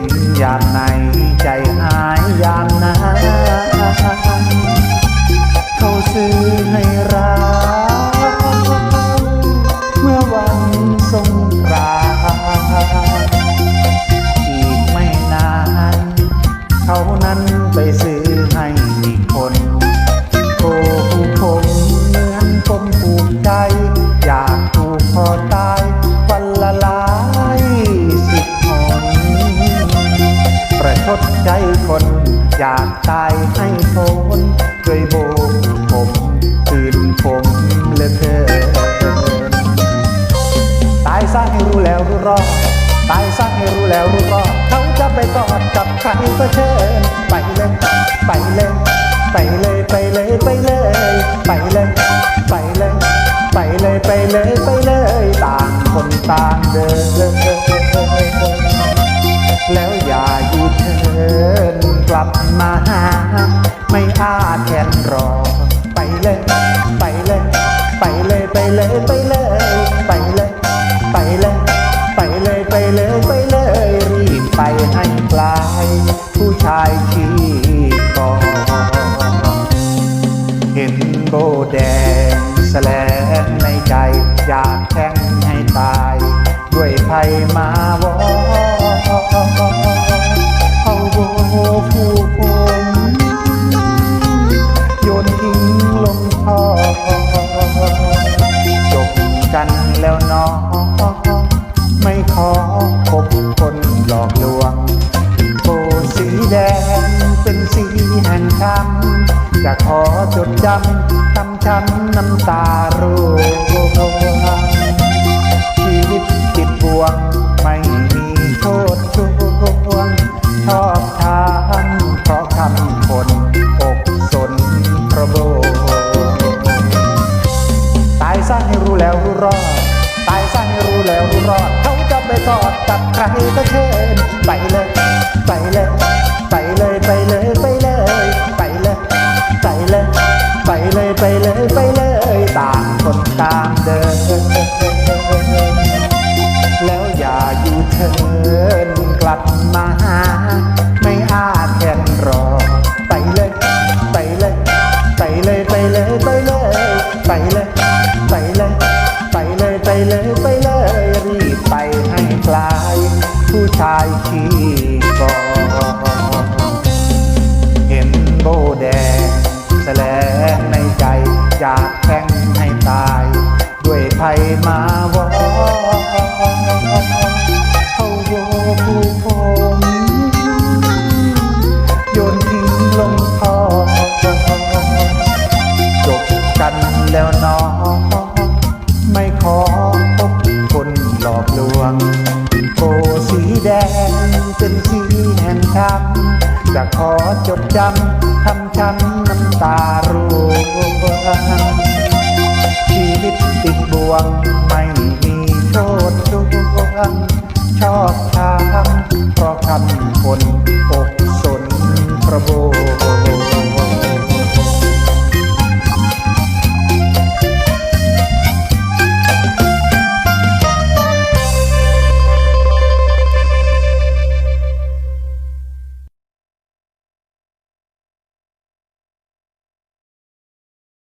นยามไหนใจหายยามนั้นเขาซื้อให้รักเมื่อวันสงกรานต์อีกไม่นาน เขานั้น ให้พ้นช่วยโบกผมคืนผมเลือเกินตายซะให้รู้แล้วรู้รอดตายซะให้รู้แล้วรู้รอดเขาจะไปกอดกับใครก็เชิญไปเลยไปเลยไปเลยไปเลยไปเลยไปเลยไปเลยไปเลยไปเลยไปเลยต่างคนต่างเดินแล้วอย่าอยู่เชิญกลับมาหา ไม่อาจแทนรอ ไปเลย ไปเลย ไปเลยไปเลยไปเลย ไปเลย ไปเลย ไปเลยไปเลยไปเลย รีบไปให้ไกลผู้ชายที่ก่อเห็นโบแดงแสลงในใจ อยากแทงให้ตาย ด้วยไพ่มา คบคนหลอกลวงโบสีแดงเป็นสีแห่งธรรมจะขอจดจำทำช้ำน้ำตาร่วงชีวิตติดบ่วงไม่มีโทษชวงชอบทำเพราะคำคนอกสนพระโบตายซะให้รู้แล้วรู้รอด ตายซะให้รู้แล้วรู้รอดเขา จะไปกอดกับใครก็เชิญไปเลย ไปเลย ไปเลยไปเลย ผู้ชายที่ก่อเห็นโบแดงแสลงในใจอยากแข่งให้ตาย ด้วยไพ่มา จดจำทำช้ำน้ำตาร่วงชีวิตติดบ่วงไม่มีโทษช่วงชอบทำเพราะคำคนอกสนพระโบ